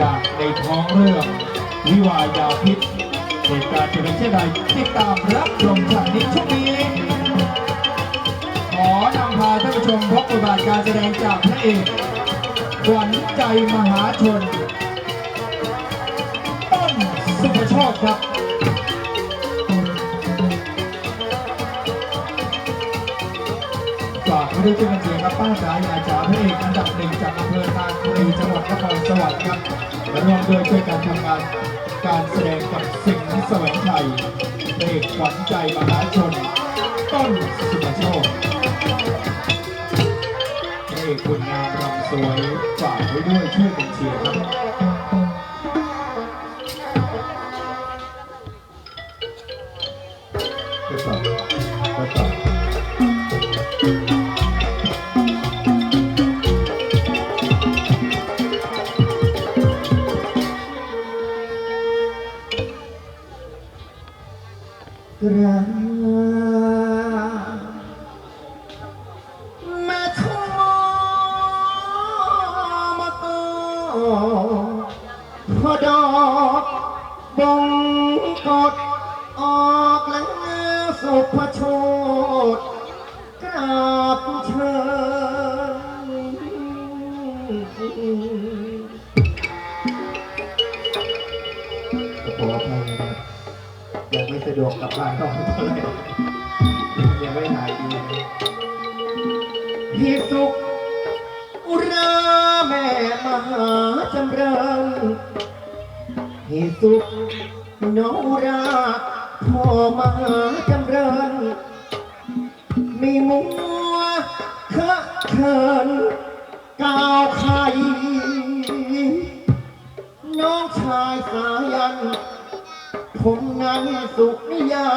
จากในท้องเรื่องวิวายาพิษเหตุการณ์จะเป็นเช่นไรติดตามรับชมจากนี้ช่วงนี้ ขอนำพาท่านผู้ชมพบบทบาทการแสดงจากพระเอกขวัญใจมหาชน ต้นสุภโชคครับ ฝากไว้ด้วยเช่นกันเสียครับป้าจ๋ายายจ๋าพระเอกอันดับหนึ่งจากอำเภอตาคลีจังหวัดนครสวรรค์ครับและร่วมด้วยช่วยกันทำงานการแสดงกับสิงห์แสวงชัยพระเอกขวัญใจมหาชน ต้นสุภโชคพระเอกคุณงามรำสวยฝากไว้ด้วยช่วยกันเชียร์ครับทดสอบทดสอ กราบแม่ชมาโตพอดอกบงกดออกแล้วสุภโชดกราบเชิญะดวกกลับบ้านนอนเท่าไรยังไม่หายดีพี่สุขอุราแม่มหาจำเริญพี่สุขโนราพ่อมหาจำเริญมีมัวคะเขิน ผมนั้นสุขนิยา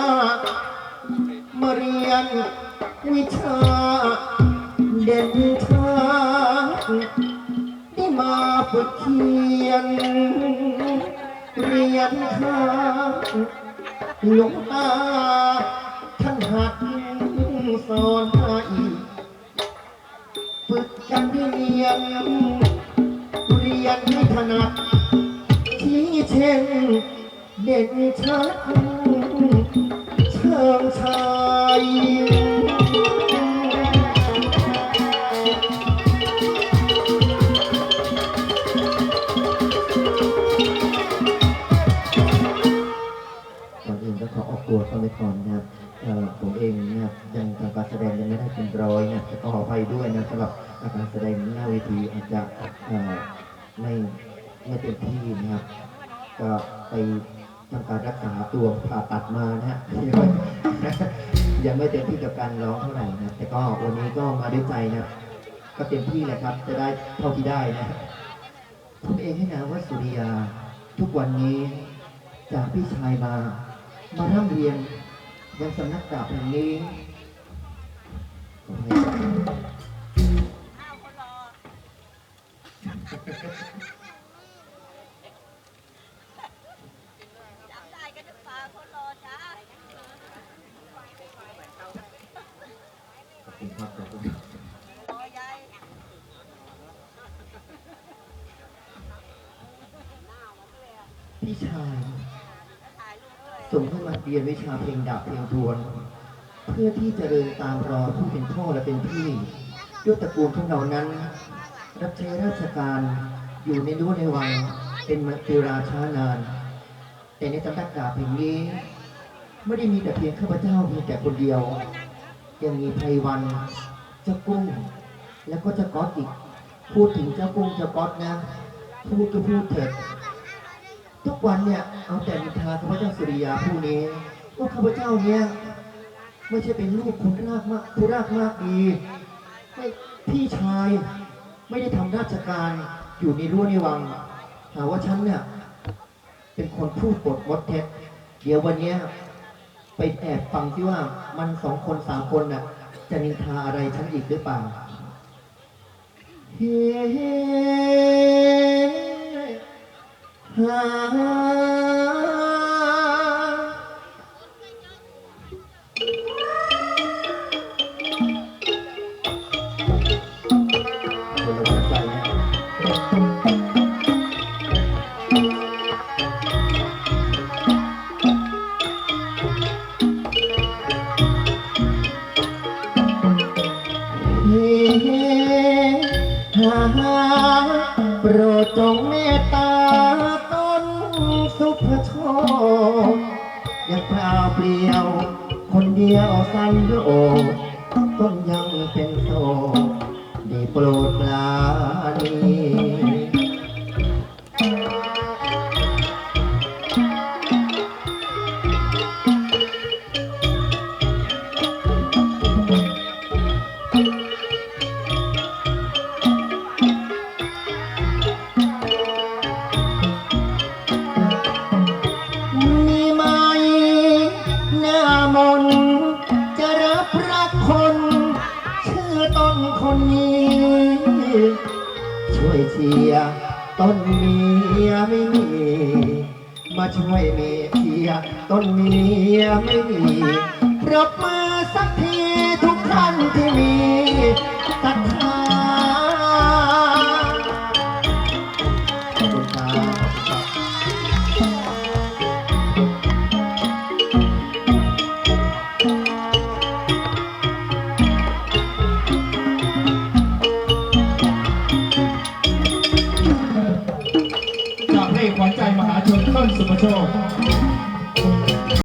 มาเรียนวิชา เด่นชัดได้มาฝึกเขียน เรียนค้าหลวงตาท่านหัดสอนให้ฝึกกันให้เรียน เรียนให้ถนัดชี้เช่น เด่นชัดเชิงชายก่อนอื่นก็ขอออกตัวเข้าไปก่อนนะครับเอ่อผมเองเนะครับยังทำการแสดงยังไม่ได้เป็นร้อยนะแต่ก็ขออภัยด้วยนะสำหรับการแสดงหน้าเวทีอาจจะเอ่อไม่ไม่เต็มที่นะครับก็ไป ทำการรักษาตัวผ่าตัดมานะฮะยังไม่เต็มที่กับการร้องเท่าไหร่นะแต่ก็วันนี้ก็มาด้วยใจนะก็เต็มที่แหละครับ จะได้เท่าที่ได้นะผมเองให้นามว่าสุริยาทุกวันนี้จากพี่ชายมา มาร่ำเรียนยังสำนักดาบแห่งนี้ พี่ชายส่งให้มาเรียนวิชาเพลงดาบเพลงทวน เพื่อที่จะเดินตามรอยผู้เป็นพ่อและเป็นพี่ด้วยตระกูลของเรานั้น รับใช้ราชการอยู่ในรั้วในวังเป็นมาเวลาช้านาน แต่ในสำนักดาบแห่งนี้ ไม่ได้มีแต่เพียงข้าพเจ้าเพียงแต่คนเดียว ยังมีไพวันเจ้ากุ้ง แล้วก็เจ้าก๊อตอีกพูดถึงเจ้ากุ้งเจ้าก๊อตนะพูดก็พูดเถิด ทุกวันเนี่ยเอาแต่นินทาข้าพเจ้าสุริยาผู้นี้ว่าข้าพเจ้าเนี่ยไม่ใช่เป็นลูกคนรากมากผู้รากมากดีไม่พี่ชายไม่ได้ทำราชการอยู่ในรั้วในวังหาว่าฉันเนี่ยเป็นคนพูดบทมดเท็จเดี๋ยววันเนี้ยไปแอบฟังที่ว่ามันสองคนสามคนน่ะจะนินทาอะไรฉันอีกหรือเปล่าเฮ้ หาคนละหัวใจนะเฮหาโปรดจงเมต คนเดียวสันโดษต้นยังเป็นโสดได้โปรดปลานี ช่วยเชียร์ต้นเมียไม่มี มาช่วยเมียเชียร์ต้นเมียไม่มีปรบมือสักที